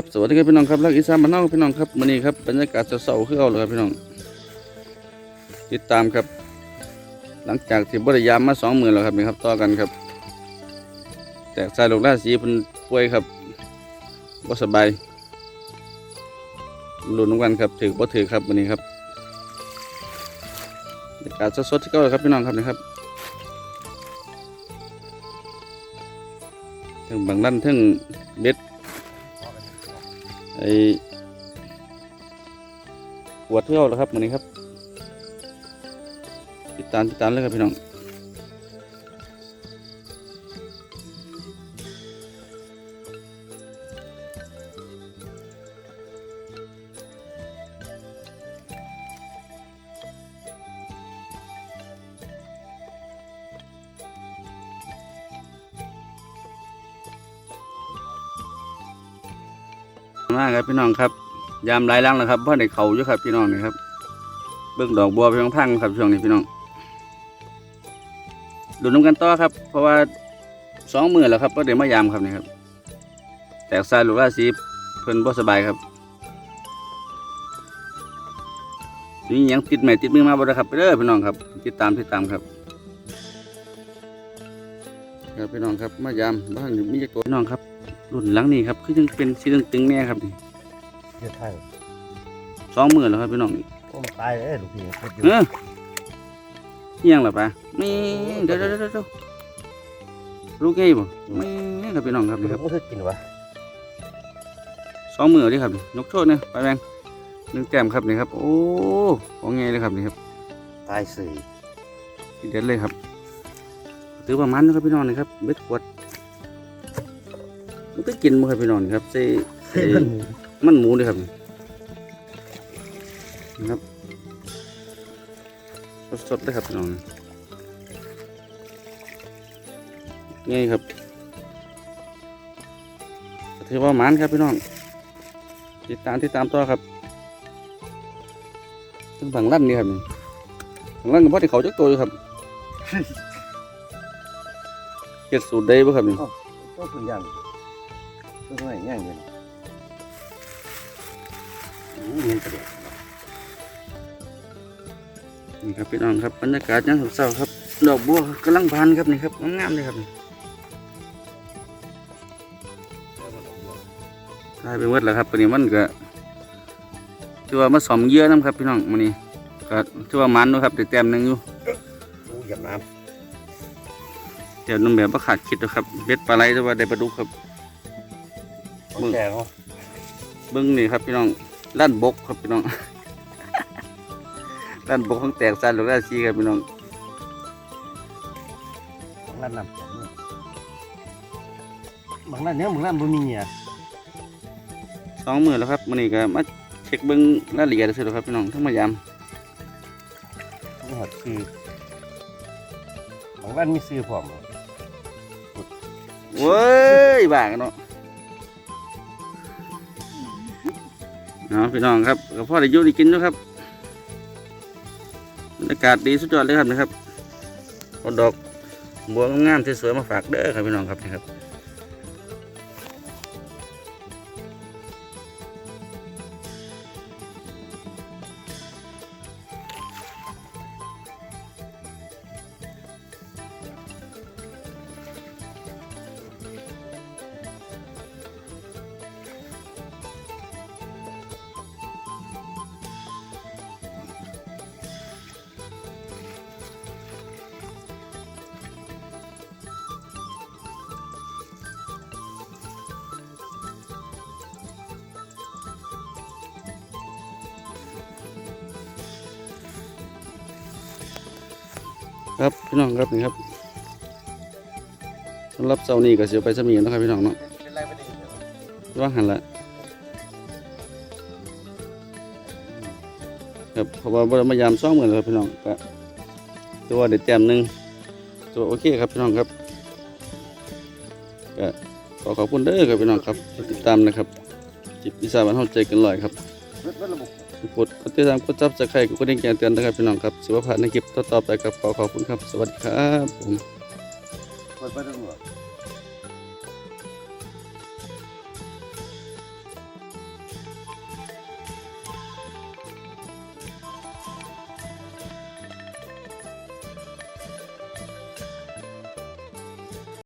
ครับสวัสดีครับพี่น้องครับรักอีสานบ้านนอกพี่น้องครับวันนี้ครับบรรยากาศเศร้าๆคือเอาเลยครับพี่น้อง ติดตามครับ หลังจากที่บริยามมาสองหมื่นแล้วครับนี่ครับต่อกันครับ แต่สายลูกราศีเพิ่นป่วยครับบ่สบายรุนน้ำกันครับถือบ่ถือครับวันนี้ครับบรรยากาศสดๆที่เก็เลยครับพี่น้องครับนี่ครับถึงบางลั่นถึงเบ็ด ไอ้ปวดเที่ยวแล้วครับวันนี้ครับ ติดตามติดตามเลยครับพี่น้อง มากครับพี่น้องครับ ยามหลายหลังแล้วครับเพราะในเขาอยู่ครับพี่น้องนี่ครับ เบิ่งดอกบัวเพียงพังครับช่วงนี้พี่น้องดูน้ำกันต่อครับ เพราะว่าสองมือแล้วครับก็เดี๋ยวมายามครับนี่ครับ แตกสายลูกราศีเพิ่นบ่สบายครับนี่ยังติดใหม่ติดมือมาบ่ได้ครับไปเด้อพี่น้องครับ ติดตามติดตามครับครับพี่น้องครับมายามบ้านมีจักตัวพี่น้องครับ รุ่นหลังนี้ครับคือยังเป็นสีตึงๆแน่ครับนี่เยอะไทยสองมือแล้วครับพี่น้องโอ้มันตายเลยลูกพี่พูดอยู่เออเฮียงหรอปะมีเดี๋ยวเดี๋ยวเดี๋ยวเดี๋ยวลูกไงบ่มีครับพี่น้องครับมันนี่ครับก็คือกินวะสองมือเดิครับนี่ยกโทษเนี่ยไปแบงหนึ่งแต้มครับนี่ครับ โอ้ของไงเลยครับนี่ครับตายสี่ทีเด็ดเลยครับถือประมาณนะครับพี่น้องนี่ครับเบ็ดขวด มันก็กินมั้ครับพี่น้องนี่ครับใส่ใส่มันหมูเลยครับนี่นะครับสดๆเลยครับพี่น้องนี่ไงครับถือว่าหมันครับพี่น้องติดตามติดตามต่อครับถึงฝั่งลั่นนี่ครับนี่ฝั่งลั่นกับพ่อที่เขาจักตัวอยู่ครับเก็ดสูตรได้บ่ครับนี่ก็คือยัง ก็คือยังยังนี่ครับพี่น้องครับบรรยากาศยังเศร้าครับ ดอกบัวกำลังบานครับนี่ครับงามๆเลยครับกลายเป็นวัดแล้วครับตอนนี้มันก็ถือว่ามาสอมเยื่อน้ำครับพี่น้องมันนี่ก็ถือว่ามันด้วยครับแต่แต้มหนึ่งอยู่ดูหยับน้ำเดี๋ยวนุ่มแบบว่าขาดคิดนะครับเบ็ดปลาไหลแต่ว่าได้ปลาดุกครับำของแก่เขาเบิ้งนี่ครับพี่น้องล้านบกครับพี่น้องล้านบกของแตกสานหรือว่าซีครับพี่น้องบางร้านน้ำบางร้านเนี้ยบางร้านบ่มีเนี่ยสองมือแล้วครับมันนี่ก็มาเช็คเบิ้งรายละเอียดเสร็จแล้วครับพี่น้องทั้งมายามนี่หอดคือบางร้านมีซื้อพร้อมเว้ยบ้ากันเนาะ นาะพี่น้องครับกับพ่อได้ยุ่ได้กินด้วครับบรรยากาศดีสุดยอดเลยครับนะครับเอาดอกบัวงามๆสวยๆมาฝากเด้อครับพี่น้องครับนะครับ ครับพี่น้องครับนี่ครับสำหรับเสาร์นี้ก็เสียไปสมีนะครับพี่น้องเนาะเป็นไรไม่ได้ว่าหันละครับเพราะว่าบ่ได้มายามซ่องเหมือนครับพี่น้องก็ตัวเด็ดแต้มหนึ่งตัวโอเคครับพี่น้องครับก็ขอขอบคุณเด้อครับพี่น้องครับติดตามนะครับจิตวิสาบันเฮาใจกันลอยครับ กดกดติดตามกดซับสไครต์กดกระดิ่งแจ้งเตือนนะครับพี่น้องครับสิว่าผ่านในคลิปต่อๆไปครับขอขอบคุณครับ สวัสดีครับผม